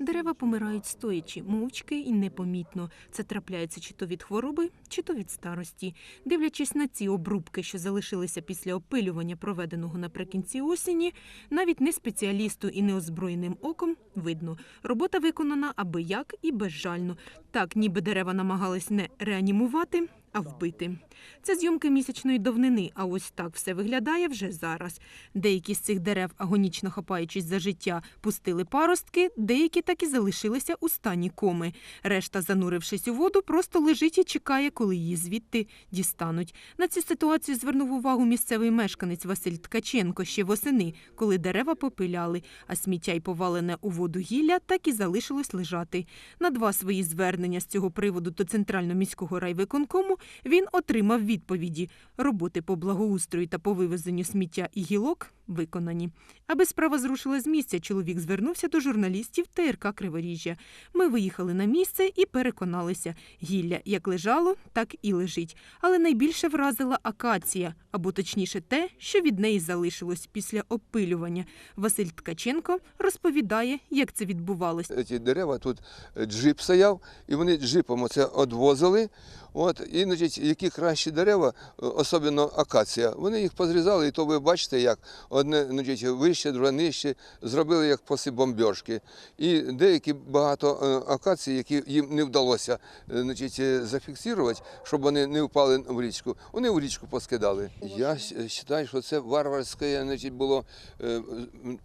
Дерева помирають стоячи, мовчки і непомітно. Це трапляється чи то від хвороби, чи то від старості. Дивлячись на ці обрубки, що залишилися після опилювання, проведеного наприкінці осені, навіть не спеціалісту і неозброєним оком видно, робота виконана аби як і безжально. Так, ніби дерева намагались не реанімувати, а вбити. Це зйомки місячної давнини, а ось так все виглядає вже зараз. Деякі з цих дерев, агонічно хапаючись за життя, пустили паростки, деякі так і залишилися у стані коми. Решта, занурившись у воду, просто лежить і чекає, коли її звідти дістануть. На цю ситуацію звернув увагу місцевий мешканець Василь Ткаченко ще восени, коли дерева попиляли, а сміття й повалене у воду гілля так і залишилось лежати. На два свої звернення з цього приводу до центрального міського райвиконкому він отримав відповіді. Роботи по благоустрою та по вивезенню сміття і гілок виконані. Аби справа зрушила з місця, чоловік звернувся до журналістів ТРК Криворіжжя. Ми виїхали на місце і переконалися. Гілля як лежало, так і лежить. Але найбільше вразила акація, або точніше те, що від неї залишилось після опилювання. Василь Ткаченко розповідає, як це відбувалось. ці дерева тут е, джип стояв, і вони джипом оце відвозили. От, і значить, які кращі дерева, е, особливо акація, вони їх позрізали, і то ви бачите, як одне значить, вище, друге нижче, зробили як після бомбьошки. І деякі багато е, акацій, які їм не вдалося е, значить, е, зафіксувати, щоб вони не впали в річку, вони в річку поскидали. Я вважаю, що це варварське значить, було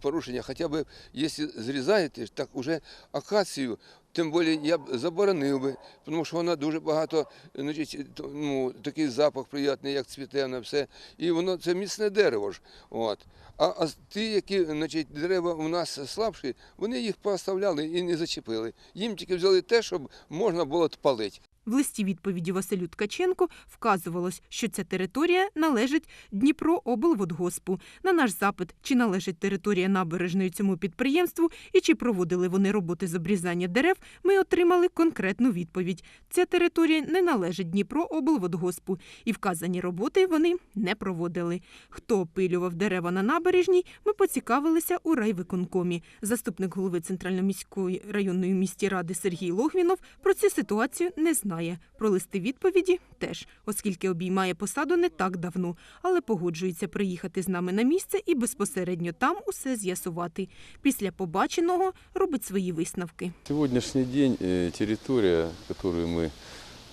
порушення. Хоча б, якщо зрізаєте, так уже акацію, тим більше я б заборонив би, тому що вона дуже багато, значить, ну, такий запах приємний, як цвіте, на все. І воно це міцне дерево ж. От. А, а ті, які значить, дерева у нас слабші, вони їх поставляли і не зачепили. Їм тільки взяли те, щоб можна було палити. В листі відповіді Василю Ткаченку вказувалось, що ця територія належить Дніпрооблводгоспу. На наш запит, чи належить територія набережної цьому підприємству і чи проводили вони роботи з обрізання дерев, ми отримали конкретну відповідь. Ця територія не належить Дніпрооблводгоспу, і вказані роботи вони не проводили. Хто опилював дерева на набережній, ми поцікавилися у райвиконкомі. Заступник голови Центрально-міської районної міської ради Сергій Логвінов про цю ситуацію не знає. Про листи відповіді теж, оскільки обіймає посаду не так давно, але погоджується приїхати з нами на місце і безпосередньо там усе з'ясувати. Після побаченого робить свої висновки. Сегодняшний день э, территория, которую мы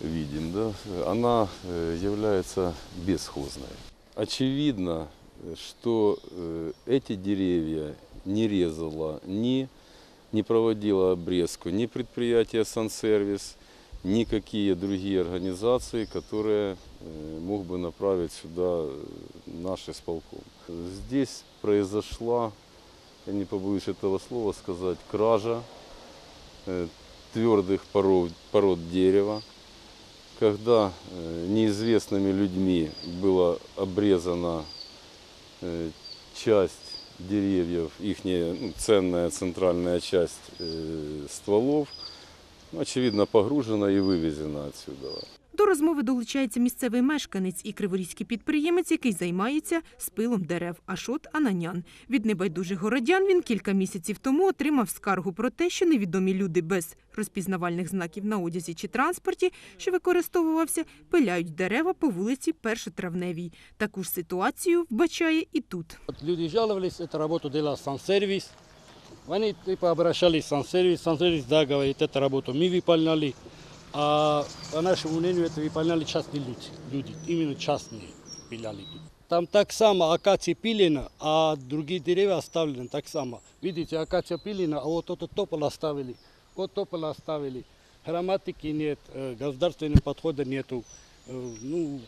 видим, да, она э, является бесхозной. Очевидно, э, что э, эти деревья не резала ни, не проводила обрезку ни предприятие «Сансервис», никакие другие организации, которые э, мог бы направить сюда э, наш исполком. Здесь произошла, я не побоюсь этого слова сказать, кража э, твердых пород, пород дерева, когда э, неизвестными людьми была обрезана э, часть деревьев, их ценная центральная часть э, стволов, ну, очевидно, погружена и вывезена отсюда. До розмови долучається місцевий мешканець і криворізький підприємець, який займається спилом дерев Ашот Ананян. Від небайдужих городян він кілька місяців тому отримав скаргу про те, що невідомі люди без розпізнавальних знаків на одязі чи транспорті, що використовувався, пиляють дерева по вулиці Першотравневій. Таку ж ситуацію вбачає і тут. Люди жаловались, эту работу делал сансервис. Они типа обращались в сансервис, сансервис, да, говорит, эту работу мы выполняли. А по нашему мнению, это выполняли частные люди, люди именно частные пиляли. тут. Там так само акация пилена, а другие деревья оставлены так само. Видите, акация пилена, а вот этот тополь оставили, вот тополь оставили. Грамматики нет, э, государственного подхода нету. Э, Ну,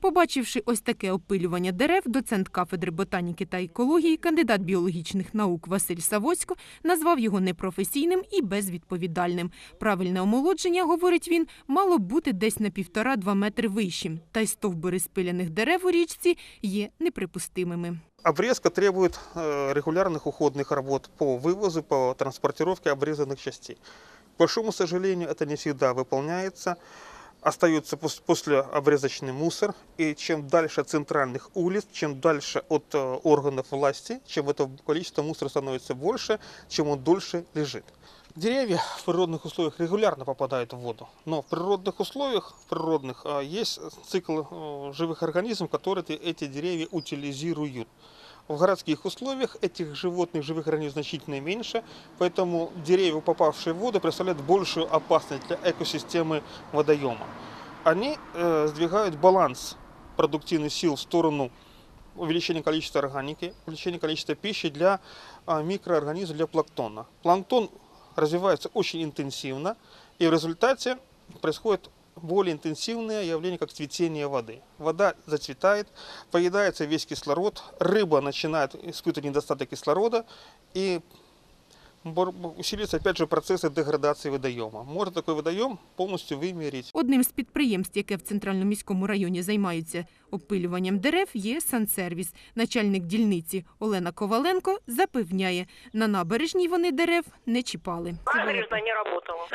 Побачивши ось таке опилювання дерев, доцент кафедри ботаніки та екології, кандидат біологічних наук Василь Савосько назвав його непрофесійним і безвідповідальним. Правильне омолодження, говорить він, мало б бути десь на півтора-два метри вищим, та й стовбури спиляних дерев у річці є неприпустимими. Обрезка требует э, регулярных уходных работ по вывозу, по транспортировке обрезанных частей. К большому сожалению, это не всегда выполняется. остается пос- после обрезочный мусор. И чем дальше от центральных улиц, чем дальше от э, органов власти, чем это количество мусора становится больше, чем он дольше лежит. Деревья в природных условиях регулярно попадают в воду, но в природных условиях природных а, есть цикл э, живых организмов, которые эти- эти деревья утилизируют. В городских условиях этих животных, живых организмов значительно меньше, поэтому деревья, попавшие в воду, представляют большую опасность для экосистемы водоема. Они э, сдвигают баланс продуктивных сил в сторону увеличения количества органики, увеличения количества пищи для а, микроорганизмов, для планктона. Планктон развивается очень интенсивно, и в результате происходит более интенсивное явление, как цветение воды. Вода зацветает, поедается весь кислород, рыба начинает испытывать недостаток кислорода, и бор- усилится опять же процессы деградации водоема. Может такой водоем полностью вымереть. Одним з підприємств, яке в центральному міському районі займаються опилюванням дерев, є Сансервіс. Начальник дільниці Олена Коваленко запевняє, на набережній вони дерев не чіпали. Набережная не работала.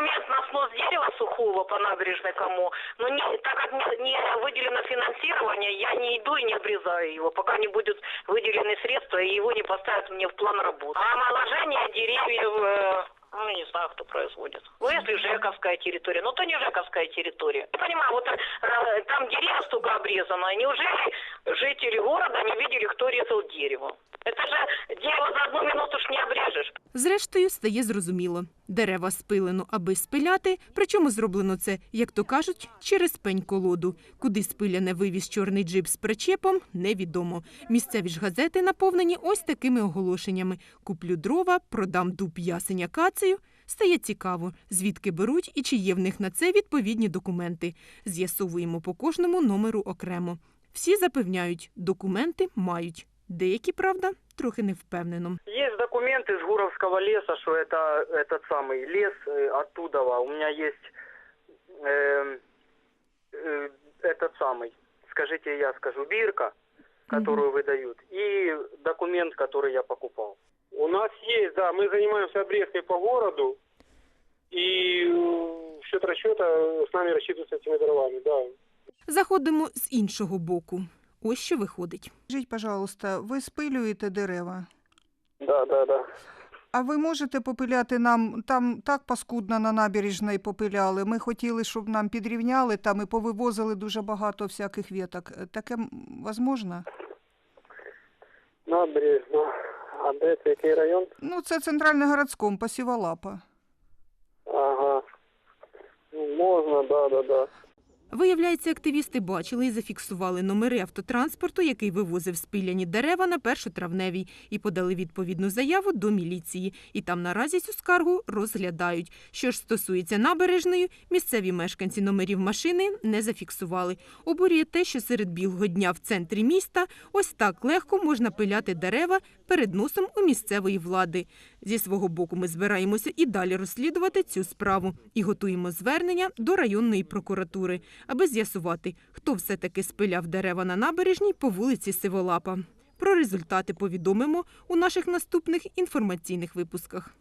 Документ на снос дерева сухого по набережной кому, но не, так как не выделено финансирование, я не иду и не обрезаю его, пока не будут выделены средства и его не поставят мне в план работы. А омоложение деревьев, э, ну, не знаю, кто производит. Ну, если Жековская территория, ну, то не Жековская территория. Я понимаю, вот э, там деревья столько обрезано, неужели жители города не видели, кто резал дерево? Это же дерево за одну минуту ж не обрежешь. Зрештою, стає зрозуміло. Дерева спилено, аби спиляти, причому зроблено це, як то кажуть, через пень-колоду. Куди спиляне вивіз чорний джип з причепом, невідомо. Місцеві ж газети наповнені ось такими оголошеннями. Куплю дрова, продам дуб ясень акацію. Стає цікаво, звідки беруть і чи є в них на це відповідні документи. З'ясовуємо по кожному номеру окремо. Всі запевняють, документи мають. Деякі, правда, трохи не впевнено. Есть документы с Гуровского леса, что это этот самый лес э, оттуда. У меня есть э, э, этот самый, скажите, я скажу, бирка, которую выдают, и документ, который я покупал. У нас есть, да, мы занимаемся обрезкой по городу, и э, в счет расчета с нами рассчитываются этими дровами, да. Заходимо з іншого боку. Ось що виходить. Скажіть, пожалуйста, ви спилюєте дерева? Да, да, да. А ви можете попиляти нам там так паскудно на набережній попиляли. Ми хотіли, щоб нам підрівняли там і повивозили дуже багато всяких веток. Е, Таке м, возможно? Набережна. А де це який район? Ну, це центрально-городськом, посівалапа. Ага. Ну, можна, да, да, да. Виявляється, активісти бачили і зафіксували номери автотранспорту, який вивозив спиляні дерева на першотравневій, і подали відповідну заяву до міліції. І там наразі цю скаргу розглядають. Що ж стосується набережної, місцеві мешканці номерів машини не зафіксували. Обурює те, що серед білого дня в центрі міста ось так легко можна пиляти дерева перед носом у місцевої влади. Зі свого боку ми збираємося і далі розслідувати цю справу і готуємо звернення до районної прокуратури, аби з'ясувати, хто все-таки спиляв дерева на набережній по вулиці Сиволапа. Про результати повідомимо у наших наступних інформаційних випусках.